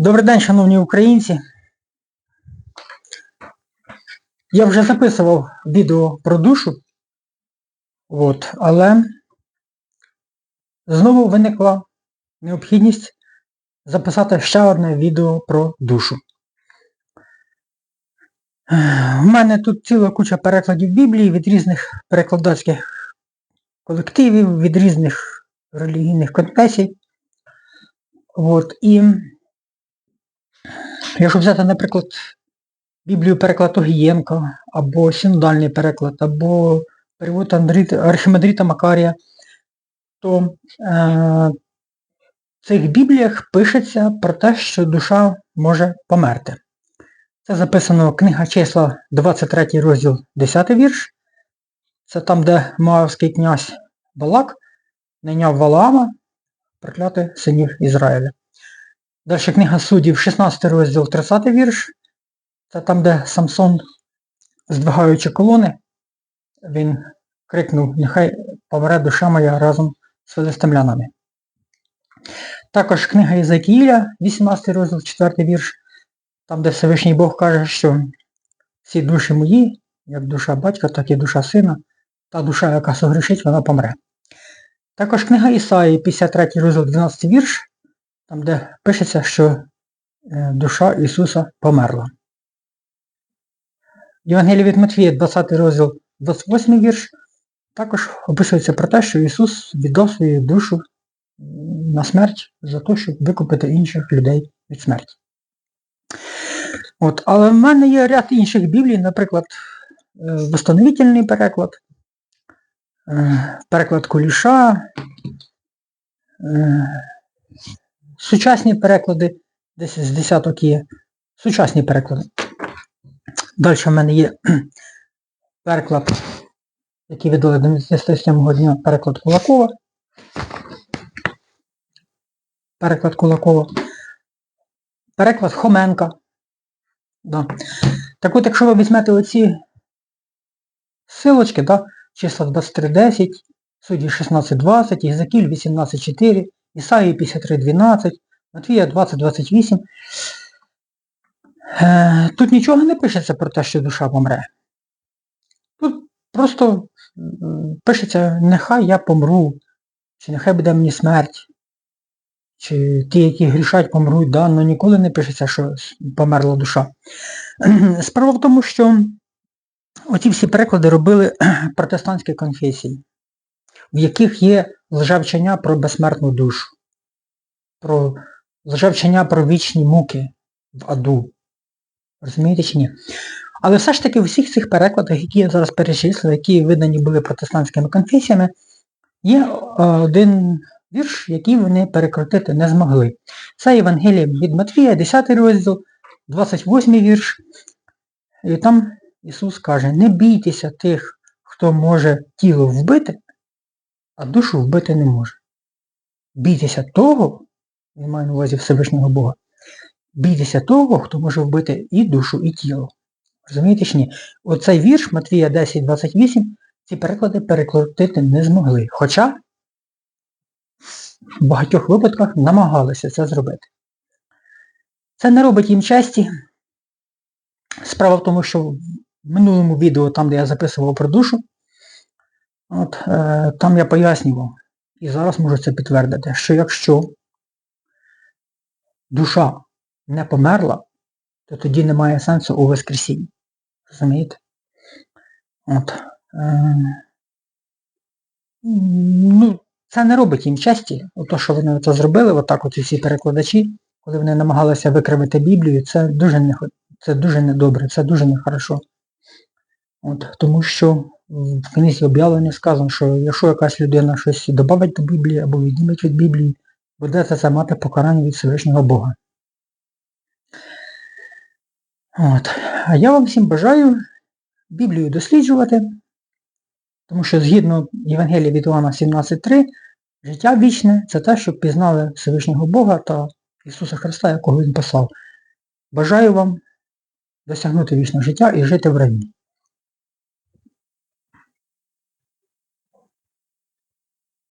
Добрий день, шановні українці. Я вже записував відео про душу, от, але знову виникла необхідність записати ще одне відео про душу. У мене тут ціла куча перекладів Біблії від різних перекладацьких колективів, від різних релігійних конфесій. От, і Якщо взяти, наприклад, Біблію переклад Огієнка, або синодальний переклад, або перевод Андріта, Архімандрита Макарія, то е, в цих бібліях пишеться про те, що душа може померти. Це записано книга числа 23 розділ 10 вірш. Це там, де Моавський князь Балак найняв Валаама прокляти синів Ізраїля. Далі книга суддів, 16 розділ, 30 вірш. Це там, де Самсон, здвигаючи колони, він крикнув, нехай помре душа моя разом з филистимлянами. Також книга Єзекіїля, 18 розділ, 4 вірш, там, де Всевишній Бог каже, що всі душі мої, як душа батька, так і душа сина, та душа, яка согрішить, вона помре. Також книга Ісаї, 53 розділ, 12 вірш, там де пишеться, що е, душа Ісуса померла. Євангелія від Матвія, 20 розділ, 28 вірш, також описується про те, що Ісус віддав свою душу на смерть за те, щоб викупити інших людей від смерті. От, Але в мене є ряд інших біблій, наприклад, е, восстановительний переклад, е, переклад Куліша, Сучасні переклади, десь з десяток є. Сучасні переклади. Далі в мене є переклад, який видали до 97 дня, переклад Кулакова. Переклад Кулакова. Переклад Хоменка. Да. Так от, якщо ви візьмете оці силочки, да, числа 23.10, судді 16.20, Єзекіль 18.4, Ісаї 53.12, Матвія 20.28. Е, Тут нічого не пишеться про те, що душа помре. Тут просто пишеться, нехай я помру, чи нехай буде мені смерть, чи ті, які грішать, помруть, да? але ніколи не пишеться, що померла душа. Справа в тому, що оці всі переклади робили протестантські конфесії в яких є лжевчення про безсмертну душу, про лжевчення про вічні муки в аду. Розумієте чи ні? Але все ж таки в усіх цих перекладах, які я зараз перечислив, які видані були протестантськими конфесіями, є один вірш, який вони перекрутити не змогли. Це Євангеліє від Матвія, 10 розділ, 28 вірш. І там Ісус каже, не бійтеся тих, хто може тіло вбити, а душу вбити не може. Бійтеся того, він має на увазі Всевишнього Бога, бійтеся того, хто може вбити і душу, і тіло. Розумієте чи ні? Оцей вірш Матвія 10.28 ці переклади перекрутити не змогли. Хоча в багатьох випадках намагалися це зробити. Це не робить їм честі. Справа в тому, що в минулому відео, там де я записував про душу, От, е, Там я пояснював, і зараз можу це підтвердити, що якщо душа не померла, то тоді немає сенсу у Воскресінні. Розумієте? От. Е, ну, Це не робить їм честі. Ото, що вони це зробили, отак от всі перекладачі, коли вони намагалися викривити Біблію, це дуже не це дуже недобре, це дуже нехорошо. От, Тому що в книзі об'явлення сказано, що якщо якась людина щось додавить до Біблії або відніметь від Біблії, буде це мати покарання від Всевишнього Бога. От. А я вам всім бажаю Біблію досліджувати, тому що згідно Євангелія від Іоанна 17.3, життя вічне це те, щоб пізнали Всевишнього Бога та Ісуса Христа, якого Він послав. Бажаю вам досягнути вічного життя і жити в райні.